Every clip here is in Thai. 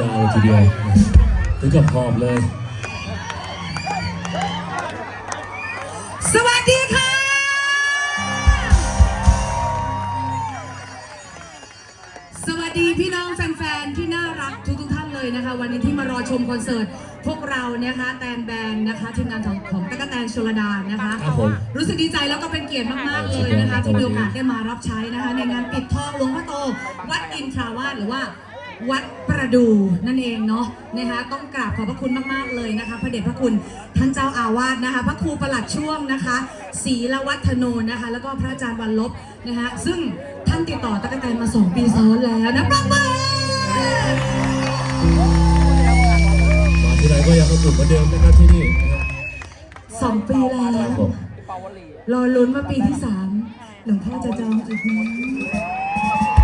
ยาวทีเดียวถึงกับหอบเลย สวัสดีค่ะ สวัสดีพี่น้องแฟนๆ ที่น่ารักทุกๆท่านเลยนะคะ วันนี้ที่มารอชมคอนเสิร์ต พวกเรานะคะ แตนแบนนะคะทีมงานของของตะกกะแตนชลดานะคะ ครับผม รู้สึกดีใจแล้วก็เป็นเกียรติมากๆเลยนะคะ ที่มีโอกาสได้มารับใช้นะคะ ในงานปิดทองหลวงพ่อโต วัดอินทราวาสหรือว่า วัดประดูนั่นเองเนาะนะคะต้องกราบขอบพระคุณมากๆเลยนะคะ พระเดชพระคุณท่านเจ้าอาวาสนะคะ พระครูประหลัดช่วงนะคะศรีละวัฒโนนะคะ แล้วก็พระอาจารย์วันลบนะคะซึ่งท่านติดต่อตะกกแตนมาสองปีซ้อนแล้วนะปรบมือมาที่ไรก็ยังอบอุ่นเหมือนเดิมนะครับที่นี่นะฮะสองปีแล้ครัวบผมรอลุ้นมาปีที่สามหลวงพ่อจะจองอีกไหม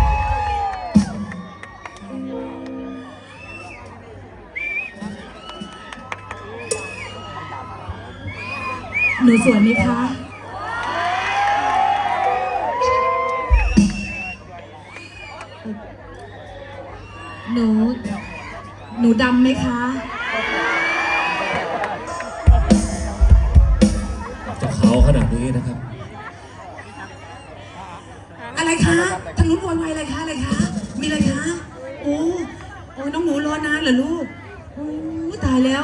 หนูสวยไหมคะ หนู หนูดำไหมคะ จะเขาขนาดนี้นะครับ อะไรคะทางนู้นโวยวายอะไรคะ อะไรคะ มีอะไรคะ โอ้ โอ้ น้องหนูรอนานเหรอลูก โอ้ ตายแล้ว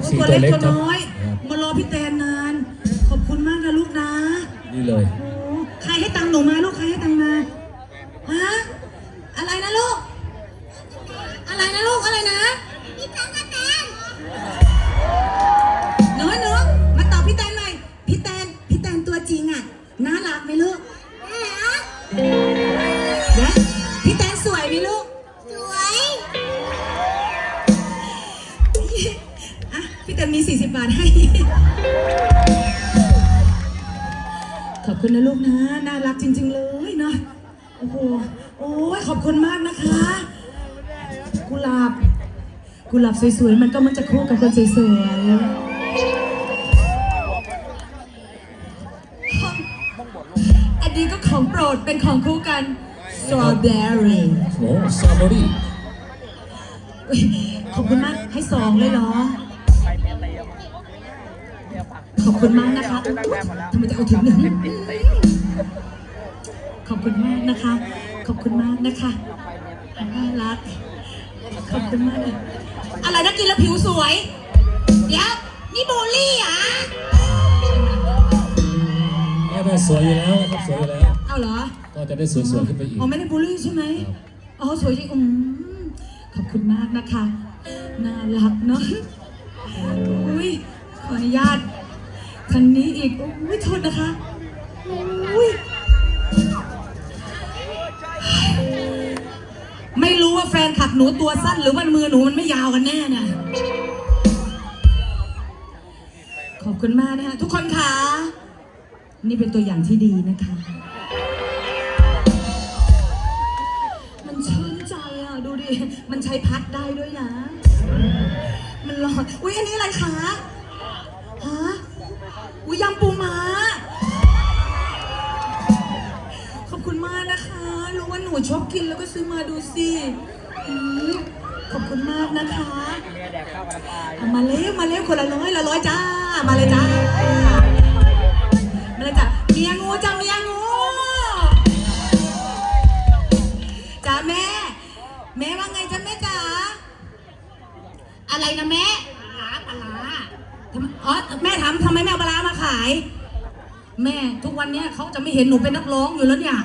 FC ตัวเล็กตัตัววเล็กน้อยครับ มารอพี่แตนนาน ขอบคุณมากนะลูกนะนี่เลย โอ้ใครให้ตังค์หนูมาลูกใครให้ตังค์มาฮะอะไรนะลูก อะไรนะลูกอะไรนะพี่แตนพี่แตนหนูหนูมาตอบพี่แตนหน่อยพี่แตนพี่แตนตัวจริงอะน่ารักไหมลูกน่ารักเดี๋ยวพี่แตน แตนมี 40 บาทให้ ขอบคุณนะลูกนะ น่ารักจริง ๆ เลยเนาะ โอ้โห โอ้ยขอบคุณมากนะคะ กุหลาบ กุหลาบสวยๆ มันก็มันจะคู่กับคนสวยๆอันนี้ก็ของโปรดเป็นของคู่กันสตรอเบอรี่โอ้ซาบอรี่ขอบคุณมากให้สองเลยเหรอ ขอบคุณมากนะคะอุ๊ยทำไมจะเอาถึงหนึ่งขอบคุณมากนะคะ ขอบคุณมากนะคะน่ารัก ขอบคุณมากเลยอะไรนะกินแล้วผิวสวย เดี๋ยวนี่โบลี่เหรอะแม่แม่สวยอยู่แล้วนะครับสวยอยู่แล้ว เอาเหรอ ก็จะได้สวยๆขึ้นไปอีก อ๋อไม่ได้บูลลี่ใช่ไหมครับอ๋อสวยจริงอืมขอบคุณมากนะคะ น่ารักเนาะ อุ้ยขออนุญาต ทางนี้อีกอุ้ยโทษนะคะอุ้ยไม่รู้ว่าแฟนขับหนูตัวสั้น หรือว่ามือหนูมันไม่ยาวกันแน่น่ะ ขอบคุณมากนะคะทุกคนคะ นี่เป็นตัวอย่างที่ดีนะคะ มันชื่นใจอะ ดูดิ มันใช้พัดได้ด้วยนะ มันหลอดอุ้ยอันนี้อะไรคะ อุ้ยยำปูม้า ขอบคุณมากนะคะ รู้ว่าหนูชอบกินแล้วก็ซื้อมาดูสิอืมขอบคุณมากนะคะเอามาเร็วมาเร็วคนละร้อยละร้อยจ้า มาเลยจ้า มาเลยจ้าเมียงูจ้าเมียงูจ้าแม่ แม่ว่าไงจ้าแม่จ๋าอะไรนะแม่ปลาปลาทำอ๋อ แม่ถามทำไมแม่เอาปลาร้ามาขาย แม่ทุกวันเนี้ยเขาจะไม่เห็นหนูเป็นนักร้องอยู่แล้วเนี่ย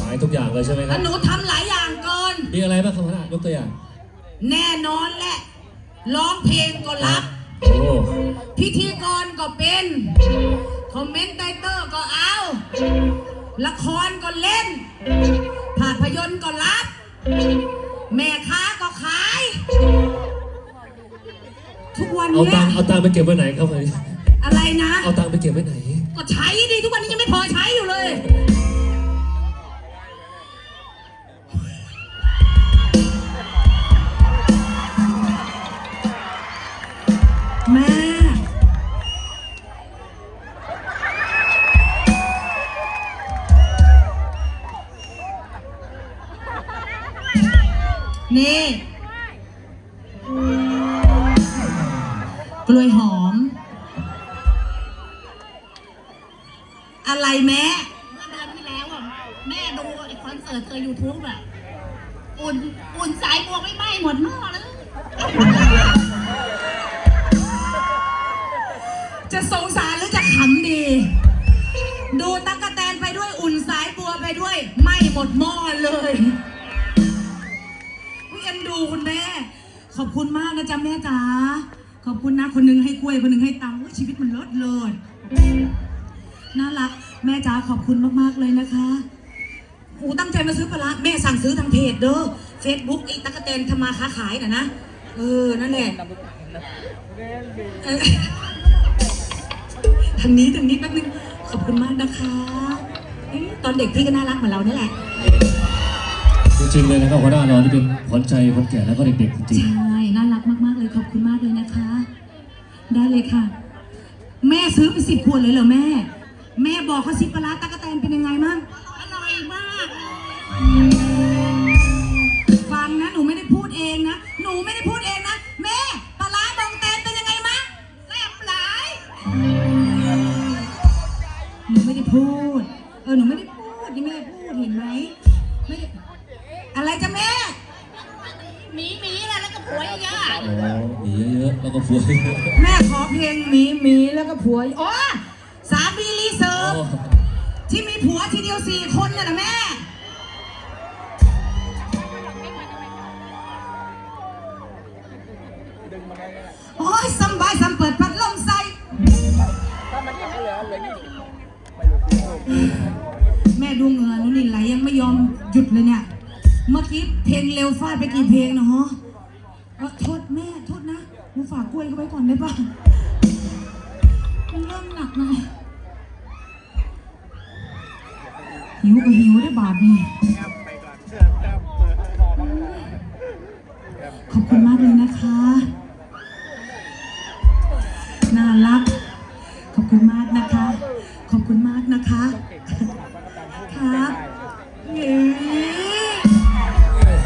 ขายทุกอย่างเลยใช่ไหมคแล้รับวหนูทำหลายอย่างเกิน มีอะไรบ้างครับหัวหน้ายกตัวอย่างแน่นอนแหละ ร้องเพลงก็รับ โอ้พิธีกรก็เป็น คอมเมนต์ไตเตอร์ก็เอา ละครก็เล่น ภาพยนตร์ก็รับ แม่ค้าก็ขาย ทุกวันเอาเนี้ตัยงค์เอาตังค์ไปเก็บไว้ไหนครับวันนี้อะไรนะ เอาตังค์ไปเก็บไว้ไหน ก็ใช้ดิทุกวันนี้ยังไม่พอใช้อยู่เลย แม่ นี่ กล้วยหอม อะไรแม่เมื่อเดือนที่แล้วอะแม่ดูไอ้คอนเสิร์ตเธอยูทูบอะอุ่นอุ่นสายบวกไม่ไหม้หมดหม้อเลยจะสงสารหรือจะขำดี ดูตั๊กแตนไปด้วยอุ่นสายบัวไปด้วยไม่หมดหม้อเลยอุ๊ยเอ็นดูคุณแม่ ขอบคุณมากนะจ๊ะแม่จ๋า ขอบคุณนะคนหนึงให้กล้วยคนหนึงให้ตังค์อุ๊ยชีวิตมันลดเลยน่ารัก แม่จ๋าขอบคุณมากๆเลยนะคะอูตั้งใจมาซื้อปลาร้าแม่สั่งซื้อทางเพจเด้อเฟซบุ๊กไอ้ตั๊กแตนทำมาค้าขายน่ะนะเออนั่นแหละเออทางนี้ทางนี้แป๊บนึงขอบคุณมากนะคะเอ๊ะตอนเด็กพี่ก็น่ารักเหมือนเรานี่แหละ จริงๆเลยนะครับหัวหน้าเราที่เป็นขวัญใจคนแก่แล้วก็เด็กๆจริงใเลยค่ะ แม่ซื้อไปสิบขวดเลยเหรอแม่ แม่บอกเขาสิปลาร้าตะกะแตนเป็นยังไงมั่งอร่อยมากเลยฟังนะหนูไม่ได้พูดเองนะ หนูไม่ได้พูด ผัวอ๋อสามีรีเซิร์ฟโอ้ที่มีผัวทีเดียวสี่คนน่ะนะแม่ โอ้ยสำบายสำเปิดพัดลมใส่แม่ดูเหงื่อหนูนี่ไหลยังไม่ยอมหยุดเลยเนี่ย เมื่อกี้เพลงเร็วฟาดไปกี่เพลงนะฮะเออโทษแม่ โทษนะหนูฝากกล้วยเขาไว้ก่อนได้ป่ะ หิวก็หิวได้บาทนี่ขอบคุณมากเลยนะคะ น่ารัก ขอบคุณมากนะคะ ขอบคุณมากนะคะครับเย้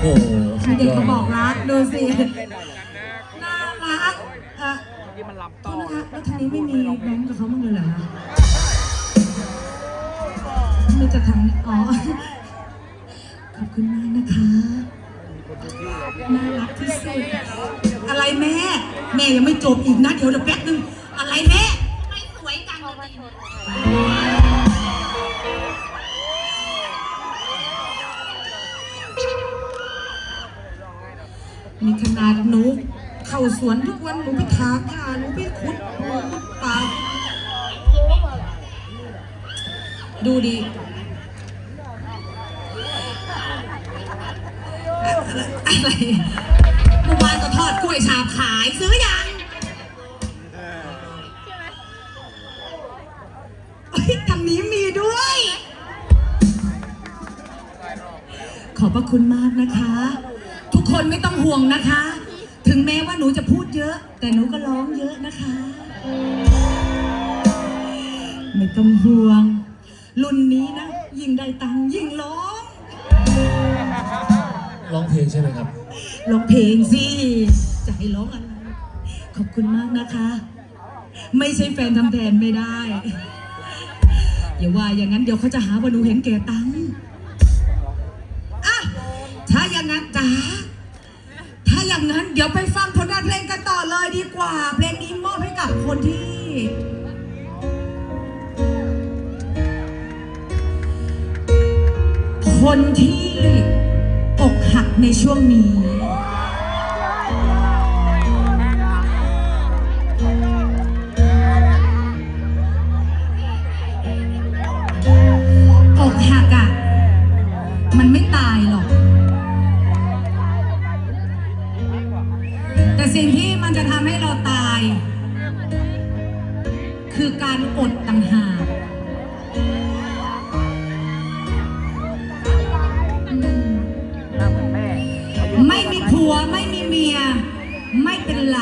โอ้โหสุดเด็กยอเขาดบอกรักดูสิ น่ารัก เอ่อโทษนะคะแล้วทางนี้ไม่มีแบงค์กับเขาบ้างเลยเหรอคะ จะทำอ๋อ ขอบคุณมากนะคะ น่ารักที่สุด อะไรแม่ แม่ยังไม่จบอีกนะ เดี๋ยวเดี๋ยวแป๊บนึง อะไรแม่ไม่สวยจังเลยมีขนาดหนูเข้าสวนทุกวันหนูไปถากหญ้าหนูไปขุดหนูขุดป่าดูดิ อะไรเมื่อวานก็ทอดกล้วยฉาบขายซื้อยังเฮ้ยทางนี้มีด้วย ขอบพระคุณมากนะคะ ทุกคนไม่ต้องห่วงนะคะ ถึงแม้ว่าหนูจะพูดเยอะ แต่หนูก็ร้องเยอะนะคะ ไม่ต้องห่วง รุ่นนี้นะ ยิ่งได้ตังค์ยิ่งร้อง ร้องเพลงใช่ไหมครับ ร้องเพลงสิจะให้ร้องอะไรขอบคุณมากนะคะ ไม่ใช่แฟนทำแทนไม่ได้อย่าว่าอย่างนั้นเดี๋ยวเขาจะหาว่าหนูเห็นแก่ตังค์อะถ้าอย่างนั้นจ๋าถ้าอย่างนั้นเดี๋ยวไปฟังผลงานเพลงกันต่อเลยดีกว่า เพลงนี้มอบให้กับคนที่คนที่ ในช่วงนี้ ผัวไม่มีเมีย ไม่เป็นไร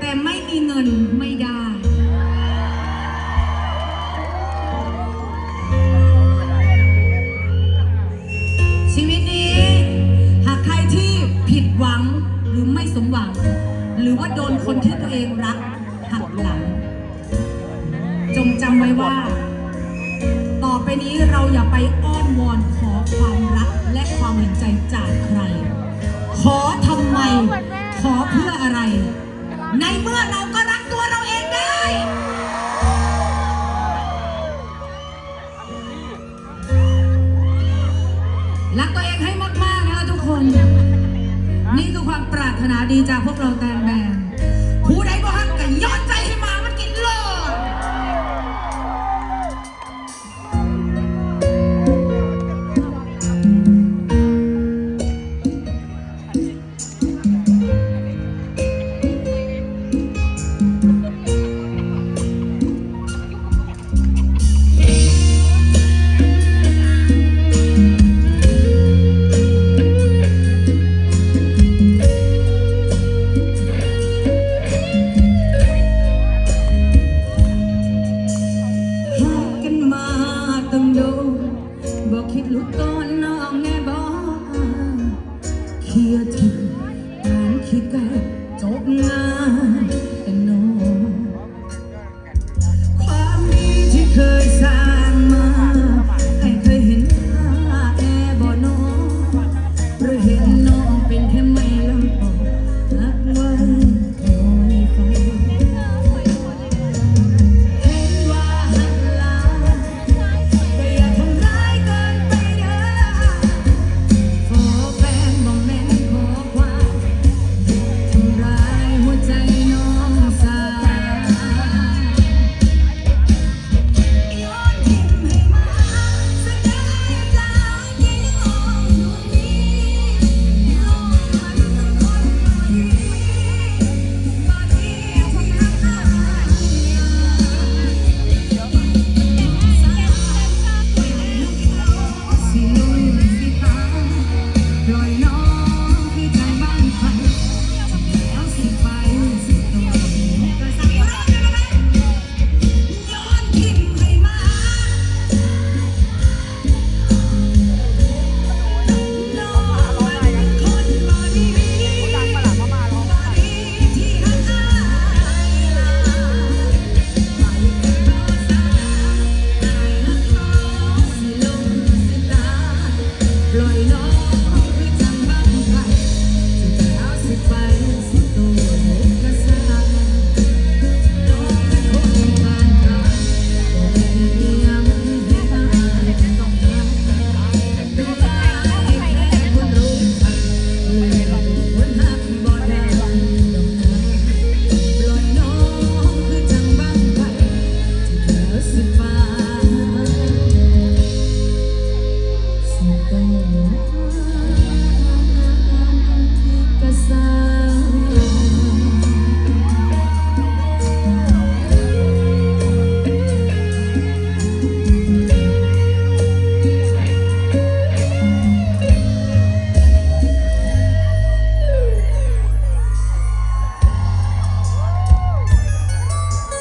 แต่ไม่มีเงินไม่ได้ ชีวิตนี้ หากใครที่ผิดหวังหรือไม่สมหวัง หรือว่าโดนคนที่ตัวเองรักหักหลัง จงจำไว้ว่า ต่อไปนี้เราอย่าไปอ้อนวอนขอความรักและความเห็นใจจากใคร ขอทำไม ขอเพื่ออะไร ในเมื่อเราก็รักตัวเราเองได้ รักตัวเองให้มากๆนะคะทุกคน นี่คือความปรารถนาดีจากพวกเราแต่